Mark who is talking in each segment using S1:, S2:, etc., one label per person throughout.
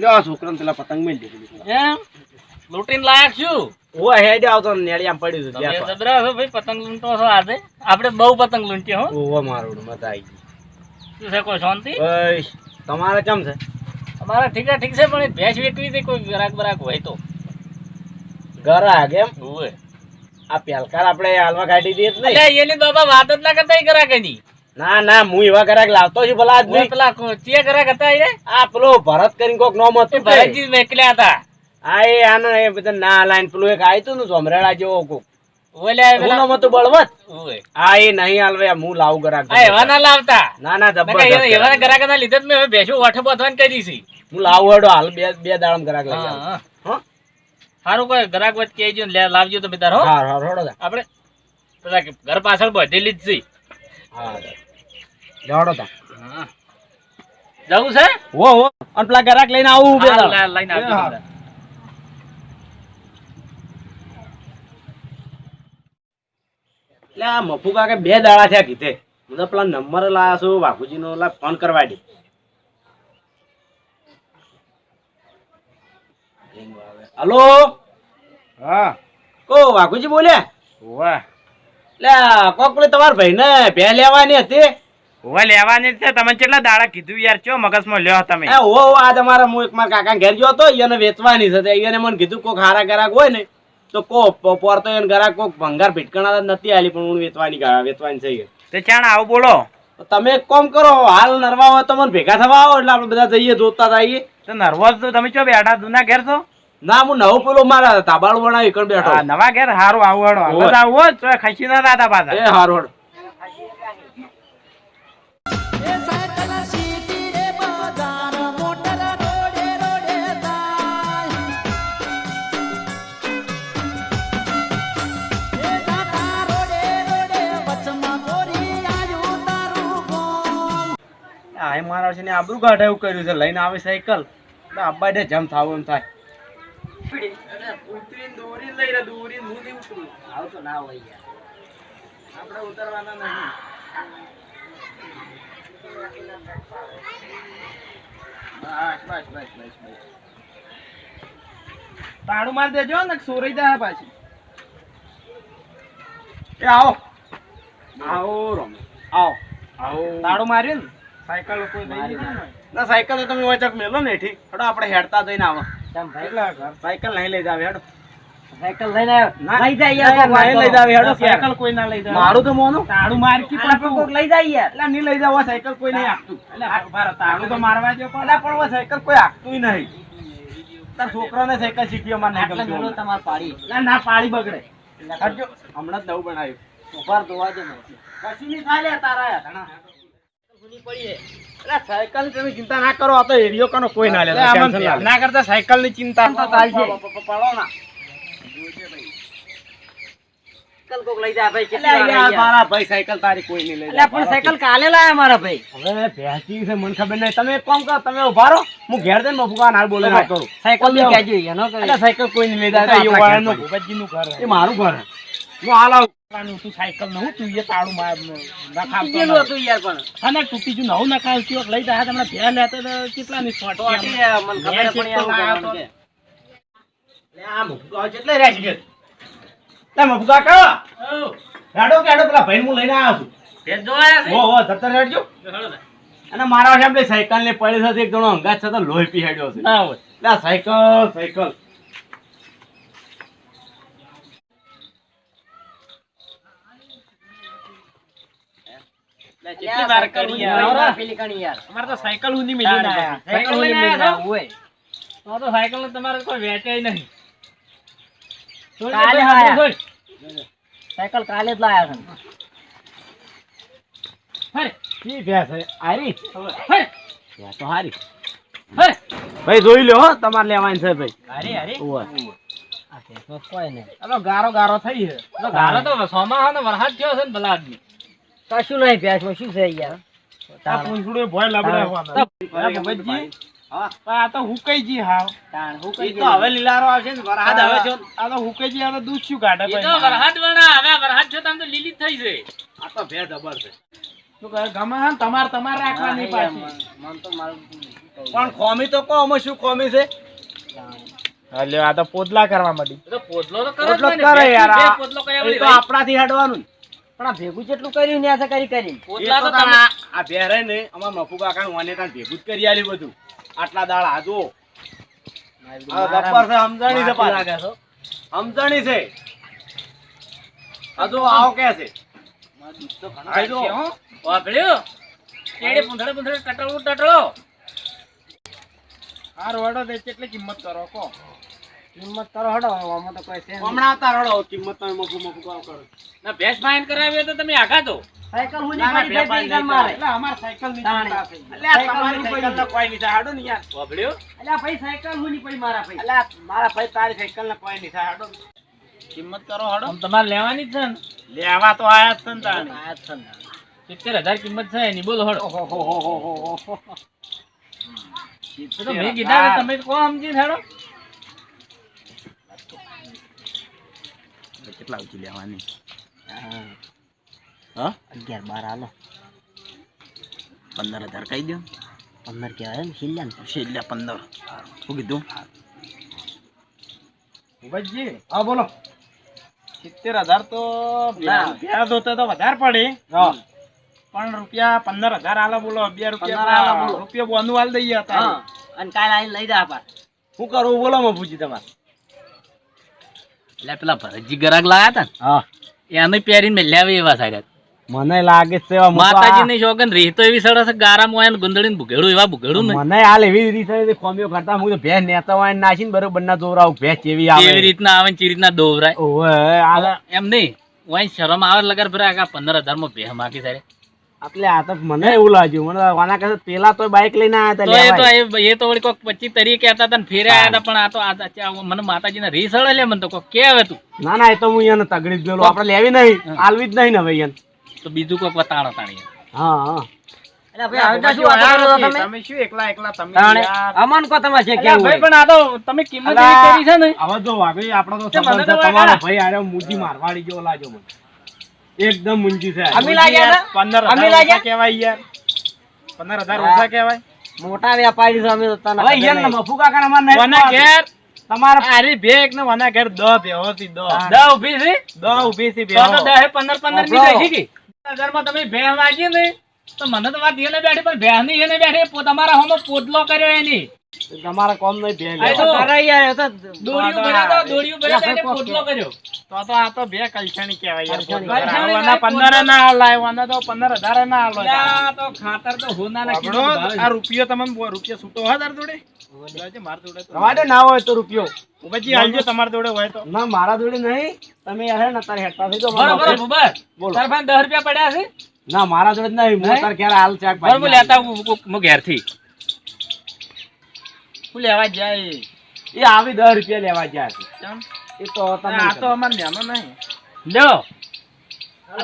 S1: લ્યો આ છોકરાને પેલા પતંગ મેલ દીધી
S2: એમ? લૂંટીને લાયક છું.
S1: ઓ હેડ આવતો નેળિયામાં પડ્યું છે
S2: તમે જબરા છો ભાઈ પતંગ લૂંટો છો આજે? આપણે બહુ પતંગ લૂંટીએ હો.
S1: મારું મજા આવી ગઈ
S2: શું છે કોઈ શાંતિ?
S1: તમારે કેમ છે?
S2: અમારા ઠીક છે ઠીક છે પણ ભેંસ વેકવી હતી કોઈ ગરાક બરાક હોય તો.
S1: ગરાગ એમ?
S2: ઓય
S1: આ પેલકાર આપણે હાલવા કાઢી દઈએ નહીં.
S2: એની બાબા વાત જ ના કરતા ગરાક એની.
S1: ના ના હું એવા ગરાગ લાવતો છું ભલા આદમી.
S2: પેલા ચિયા ગરાક હતા એ?
S1: આ પેલો ભરત કરીને કોક નોમ હતું
S2: ભરતજી મેકલ્યા હતા.
S1: આ એ આનો એ બધા ના લાઈન પેલું એક ને જેવો કોક. નામ હતું
S2: ના લાવતા?
S1: ના ના
S2: નકર
S1: જબરદસ્ત
S2: એવા- એવા
S1: ગરાગ.
S2: ગરાક ના લીધે જ મેં હવે ભેંસો વાઠે બાંધવાની કરી છે.
S1: હું હાલ બે બે દાડમ ગરાગ લઈ
S2: હા,
S1: આવું.
S2: હા.
S1: હો?
S2: સારું કોઈ ગરાક વચ્ચે કહેજો લાવજો તો બધા હો.
S1: હા હા રોડો તા.
S2: આપણે પેલા કે ઘર પાછળ બધેલી જ છે.
S1: હા લેવડો તા.
S2: જવું છે?
S1: હો હો. અને પેલા ગરાક લઈને આવું બે
S2: હા,
S1: દાડમ.
S2: લા- લઈને આવજો.
S1: એટલે આ મફુ કાકે બે દાડા થયા કીધે. હું તો પેલા નંબર લાયા છું બાપુજી નો ફોન કરવા દે હલો?
S3: હા.
S1: કો વાઘુજી બોલ્યા?
S3: વાહ.
S1: એટલે આ કોક પેલી તમારા ભાઈને ભે લેવાની હતી.
S3: હવે લેવાની છે. તમે કેટલા દાડા કીધું યાર? ચો મગજમાં લ્યો તમે.
S1: એ હો હો, આ તમારા હું એક મારા કાકા ઘેર ગયો હતો. એને વેચવાની છે. તો એને મને કીધું કોક હારા ગરાક હોય ને તો કો પોર તો એને ગરાક કોક ભંગાર ભીટકણા નથી આલી પણ હું વેચવાની વેચવાની છે
S3: તે ચાણ આવું બોલો.
S1: તમે એક કામ કરો હાલ નરવા હોય તો મને ભેગા થવા આવો એટલે આપણે બધા જઈએ જોતા જઈએ.
S3: તો નર્વસ તો તમે ચો બેઠા જૂના ઘેર છો?
S1: ના હું નવો પેલો મારા તાબાળું બનાવી કણ બેઠો.
S3: નવા ઘેર? હારું આવું હેડો હોત તો ખસી ના દાદા
S1: એ
S3: પાછા
S1: આ એ મારા છે ને આબરૂ કાઢે એવું કર્યું છે લઈને આવે સાયકલ આબા ને જમ થાવ એમ થાય ઉતરીને દોરીને લઈ રહ્યા, દોરીને હું નહીં ઉતરું. આવું તો ના હોય યાર. આપણે ઉતરવાના નહીં. બસ, બસ, બસ, બસ, બસ.
S3: તાળું માર દેજો ને સોરાઈ દે પાછી
S1: એ આવો આવો રમે આવો
S3: આવો તાળું માર્યું ને સાયકલ કોઈ લઈ ના?
S1: સાયકલ તો તમે વચક મેલો ને ઠીક હડો આપણે હેડતા જઈને આવો. સાયકલ નહીં લઈ જાવ હેડો.
S2: સાયકલ લઈને લઈ જાય યાર,
S1: લઈ જાવ હેડો
S3: સાયકલ કોઈ ના લઈ જાય
S1: મારું તો મોનું.
S3: તાળું મારકી
S2: પણ કોક લઈ જાય યાર.
S1: એટલે નહીં લઈ જાવ સાયકલ કોઈ નહીં આપતું.
S3: એટલે ભારે તાળું તો મારવા જો પણ.
S1: પણ સાયકલ કોઈ આપતું નહીં. તાર છોકરાને સાયકલ શીખી અમારે નહીં ગમતું.
S2: તમાર પાડી.
S1: ના પાડી બગડે. હમણાં જ નવું બનાવ્યું.
S2: ઉપર ધોવા દે
S1: કશું નહીં થાય તારા. યાર,
S2: પડી હે.
S1: એટલે સાયકલ તમે ચિંતા ના કરો આ તો એરિયો કનો કોઈ ના લે
S3: ના કરતા સાયકલની ચિંતા
S2: તો ચાલશે.
S1: પડો ના.
S2: સાયકલ
S1: કોઈ નહીં લઈ
S2: પણ સાયકલ કાલે મારા ભાઈ.
S1: છે મને ખબર નહીં. તમે એક કરો તમે ઊભા રહો. હું ઘેર જાય. મારું છે. હું હાલ આવું.
S3: તું સાયકલ નવું તું એ તાળું માર નખાવતો
S2: કીધેલું હતું યાર પણ.
S3: અને તૂટી જુ નવું નખાવ છું લઈ જાય તમને ભેર લેતો તો કેટલા ની શોર્ટ
S2: તો આટલી યાર મને ખબર પડી આવું
S1: લે આ મફુકા કેટલે રહ્યા છે લે મફુકા કરો હેડો કે હેડો પેલા ભાઈને હું લઈને આવ્યો છું? અને મારા સાયકલ ને પડે છે એક જણો અંગાત છે તો લોહી પીહાડ્યો છે.
S3: ના હોય.
S1: લે સાયકલ સાયકલ.
S3: કેટલી વાર કરી યાર
S2: પેલી કણી યાર.
S3: અમારે તો સાયકલ ઊંધી મિલી ના આયા.
S2: સાયકલ લઈને
S3: મિલી
S2: છો?
S3: ના. તો તો સાયકલ ને તમારે કોઈ વેચાય નહીં.
S2: કાલે
S3: ભાઈ,
S2: આયા. સાયકલ કાલે જ લાયા છે.
S3: હરે,
S1: કી ભેંસ આરી
S3: હરે,
S1: તો હારી.
S3: હરે.
S1: ભાઈ જોઈ લો હો તમારે લેવાની છે ભાઈ. ઓવે.
S2: આ ભેંસમાં કોઈ નહીં.
S3: ગારો ગારો થઈ છે.
S2: તો ગાળો તો
S3: સોમાં ને વરસાદ થયો છે ને ભલા આદમી
S2: કશું નહીં ભેંસમાં શું છે યાર
S3: આ પૂંછડું ભોય લબડાવવાનો.
S1: અરે
S3: અરે ભગતજી,
S1: હા.
S3: આ તો હુકાઈજી હાવ.
S2: તાણ હું
S1: એ
S2: કઈ
S1: તો હવે લીલારો આવશે ને વરસાદ હવે છે.
S3: આ તો હુકાઈજી આ તો દૂધ શું કાઢે
S2: એ તો
S3: ભાઈ?
S2: વણા હવે વરસાદ છો તમે તો લીલી થઈ છે.
S1: આ તો ભેંસ જબર છે.
S3: શું કહે, ગમે હે ને તમારે તમારે રાખવાની પાછી.
S2: મન તો મારું
S1: પણ ખોમી તો કહો અમે શું ખોમી છે?
S3: એટલે આ તો પોતલા કરવા માંડી.
S2: પોદલો તો પોતલો તો
S1: પોતલો કરે યાર, તો આપણાથી હેડવાનું.
S4: પણ આ ભેગું જેટલું કર્યું ને આ કરી કરી
S2: પોતલા
S1: તો
S2: તો તમે
S1: આ- ભેરે ને અમાર મફુ કાકા વાને તાણ ભેગું જ કરી આલી બધું. આટલા દાળ આ જુઓ. આ ગબ્બર છે સમજણી છે પાછી. સમજણી છે. આજો આવો કે છે. આ જો.
S2: વાપર્યું? કેડે પૂંછડે પૂંછડે ટટળું ટટળો.
S3: આ રોડો દે કેટલી કિંમત કરો કો
S4: કિંમત કરો હડો આમાં તો કોઈ છે
S1: હમણાં કિંમત તમે મફુ મફુ કામ કરો.
S2: ભેંસ ફાઈન કરાવી તો તમે આખા દો.
S4: સાયકલ હું
S1: ના, ના,
S4: પડી સાયકલ મારે
S1: એટલે અમારે સાયકલની
S4: તાણે.
S1: ચિંતા છે. એટલે તમારી સાયકલ
S4: પડી.
S1: કોઈ નહીં થાય. હાડો ને યાર.
S2: વાપર્યું?
S4: અલ્યા ભાઈ સાયકલ હું પડી મારા ભાઈ
S1: એટલે મારા ભાઈ તારી સાયકલ ને કોઈ નહીં થાય. હાડો
S3: કિંમત કરો હડો
S2: આમ તમારે લેવાની જ છે ને
S3: લેવા તો આયા જ છે ને તાણે.
S4: આ જ છે ને.
S2: સિત્તેર હજાર કિંમત છે એની બોલો તો મેં કીધા ને તમે કોણ સમજી હેડો
S3: કેટલા ઊંચી લેવાની
S4: હા. અગિયાર બાર હાલો.
S3: પંદર હજાર કહી દો
S4: પંદર કહેવાય ને છેલ્લા ને
S3: છેલ્લે પંદર. શું કીધું? ભૂપતજી
S1: હા બોલો.
S3: સિત્તેર હજાર તો વ્યાજ હોતે તો વધારે પડે. પણ રૂપિયા પંદર હજાર આલા બોલો
S4: અગિયાર
S3: રૂપિયા
S4: આલો બોલો.
S3: રૂપિયા બોનું હાલ દઈએ હતા
S4: અને કાલ આવીને લઈ જા પાછા
S1: શું કરવું બોલો મફુજી તમારે.
S2: એટલે પેલા ભરતજી ગરાક લાયા હતા
S1: હા.
S2: એને પહેરીને મેલ્યા એવા સાહેબ
S1: મને લાગે છે એવા મોટા-
S2: માતાજી ની શોખન રીહ તો એવી સરસ ગારા મોયા ને ગુંદડી ભૂગેડું એવા ભૂગેડું ને.
S1: મને હાલ એવી રીતે ખોમીઓ કરતા હું તો ભેંસ નેતા હોય નાખીને બરોબર ના દોરાવ ભેંસ એવી આવે.
S2: એવી રીતના આવે ને ચી રીતના
S1: દોરાય ઓહે
S2: એમ નહીં શરમ આવે લગર ભરા પંદર હજારમાં ભેહ માગી સારે.
S1: એટલે આ તો મને એવું લાગ્યું. મને આના કરતા પેલા તો બાઈક લઈને આવ્યા
S2: તો એ તો એ- એ તો વળી કોક પચીસ તરીકે હતા તને ફેરે આયા હતા પણ આ તો મને માતાજીને રીસ હળે લે મને તો કોક કે હવે તું.
S1: ના ના એ તો હું એને તગડી જ ગયેલો આપણે લેવી નહીં આલવી જ નહીં ને ભાઈ
S2: તો બીજું કોક વતાણો તાણી
S1: હા હા.
S4: એટલે ભાઈ હવે તો શું વાતો કરો છો તમે?
S3: તમે શું એકલા એકલા તમે
S4: તાણે
S3: યાર.
S4: અમન કો તમારે છે કેવું
S2: ભાઈ પણ આ તો તમે કિંમત. કરી છે ને?
S1: હવે જો વાઘી આપણો તો સંબંધ. તમારો ભાઈ આરે મુંજી મારવાડી જો લાજો મને. એકદમ ઊંચી છે.
S4: અમે લાગ્યા હતા? લાગ્યા?
S3: ઓછા કહેવાય યાર. પંદર ઓછા કહેવાય.
S4: મોટા વેપારી છો અમે તો
S1: હવે યાર
S4: નહીં.
S1: મફુ કાકા અમાર નહીં
S3: વના ઘેર?
S1: તમારે
S3: આરી ભેગ ને વના ઘેર દહ ભેહો થી દહ.
S2: દહ ઊભી છે
S3: દહ ઊભી થી ભેહો
S2: તો દહે પંદર પંદરની
S4: વાપરો.
S2: થઈ ગઈ. હજારમાં તમે ભેહ વાગી ને? તો મને તો વાત એને બેઠી પણ ભેહ એને બેઠી પો- તમારા હોમો પોતલો કર્યો એની.
S1: તમારે કોમ નહીં ભેંસ
S2: આ તો
S4: અરે તો
S2: દોડીયું ભર્યો તો દોડીયું ભર્યો તો એને પોતલો કર્યો.
S3: તો તો આ તો બે કલછણી કહેવાય યાર
S4: કલછણી.
S2: કલછણી
S3: ના હાલાય વના તો પંદર હજાર ના હાલો
S2: આ તો ખાતર તો હોનાના
S3: આપણો
S2: કિલો
S3: આ રૂપિયો તમને રૂપિયો છૂટો હોય તાર જોડે? લાવજે માર જોડે તો.
S1: રવા દે ના હોય તો રૂપિયો.
S3: તમાર જોડે હોય તો.
S1: ના મારા જોડે નહીં. તમે યાર ને તારે હેઠતા થઈ જાઓ.
S2: બરોબર બરોબર.
S1: બોલો.
S2: તાર પાસે રૂપિયા પડ્યા છે?
S1: ના મારા જોડે જ નહીં હું? તાર ક્યારે હાલ ચાક
S2: લેતા હું હું ઘેરથી હું લેવા જાય.
S1: એ આવી દસ રૂપિયા લેવા જાય છે. એ તો તમે
S3: આ તો અમાર ન્યાનો નહીં.
S2: લ્યો.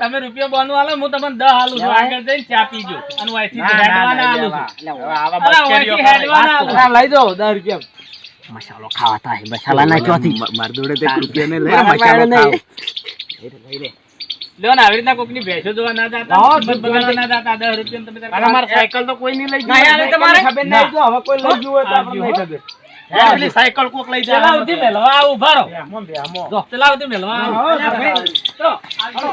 S2: તમે રૂપિયા બોનું આલો હું તમને દસ આલુ છું. આગળ જઈને ચા પીજો અને વાયથી હેડવાના આલું
S3: આવા કરે.
S2: હેડવાના
S1: લઈ જાઓ દસ રૂપિયા.
S4: મસાલો ખાવા થાય મસાલા ના ચોથી
S1: મારા જોડે તે રૂપિયા ને
S4: મારા પાસે લઈ
S2: લ્યો ને આવી રીતના કોકની ભેંસો જોવા ના જાતા બગાડવા ના જાતા દસ રૂપિયા તમે
S3: અમારે સાયકલ તો કોઈ નહીં લઈ જાય
S4: તમારે?
S1: ખબર નહીં જો હવે કોઈ લઈ ગયું તો આપણને ખબર.
S3: પેલી સાયકલ કોક લઈ જાય
S2: ચલાવતી મેલવા આવું ઊભા રહો.
S3: બેહમો, બેહમો.
S2: ચલાવતી મેલવા આવું
S1: હા,
S2: અલ્યા
S1: ભાઈ.
S2: ભાઈ, તો,
S1: આવજો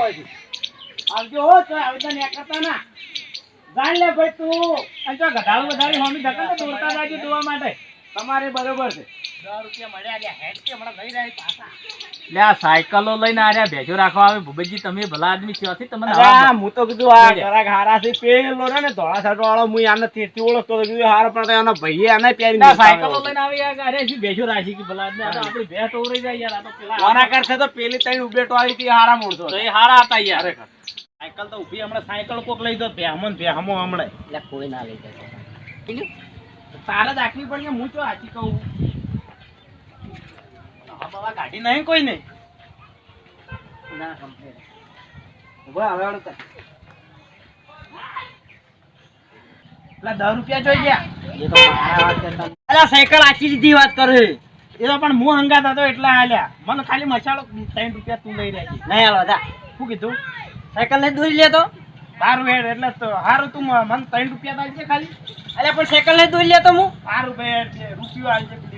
S1: આવજો હો તો આવતા ને કરતા ના. જાણ લે ભાઈ તું.
S2: અને જો ગધાડું વધારી હોમી ધક્કા દોડતા જાજો જોવા માટે.
S1: તમારે બરોબર છે.
S2: લે સાયકલો લઈને આર્યા ભેજો રાખવા આવે. ભૂપતજી તમે ભલા આદમી ત્યાંથી તમને
S1: અરે
S2: આવા
S1: આ હું તો કીધું આ ઘરાક હારા છે પેલો ને ધોળા શર્ટ વાળો હું આને તેથી ઓળખતો તો કીધું હારો પણ તો ભાઈએ આને પહેરી
S2: સાયકલો લઈને આવી યાર અરે શું ભેજો રાખી કે ભલા આદમી? આપણી ભેંસ ટોવરાઈ જાય યાર આ તો પેલા
S1: કોના કરશે તો પેલી ત્રણ ઉભેટો આવી હતી હારા માણસો
S2: તો એ હારા હતા યાર.
S3: સાયકલ તો ઊભી હમણાં સાયકલ કોક લઈ દો બેહમો ને બેહમો હમણાં.
S4: એટલે કોઈ ના લઈ જાય.
S3: તારે જ આખવી પડી હું તો આચી કહું? ગાડી નહીં કોઈ નહીં.
S4: ના.
S1: ઊભા હવે.
S3: એટલે દસ રૂપિયા જોઈ ગયા.
S4: એ તો મારા વાત કરતા નહીં. અલા સાયકલ આખી દીધી વાત કરે
S3: એ તો પણ હું હંગાત હતો એટલે હાલ્યા મને ખાલી મસાલો ત્રણ રૂપિયા તું લઈ રહ્યા
S4: નહીં હાલો
S3: શું કીધું?
S4: સાયકલ ને દોરી લેતો
S3: બાર વેડ એટલે તો સારું તું મને ત્રણ રૂપિયા તો છે ખાલી.
S4: અલ્યા પણ સાયકલ ને દોરી લેતો હું
S3: બાર રૂપિયા રૂપિયો આલજે.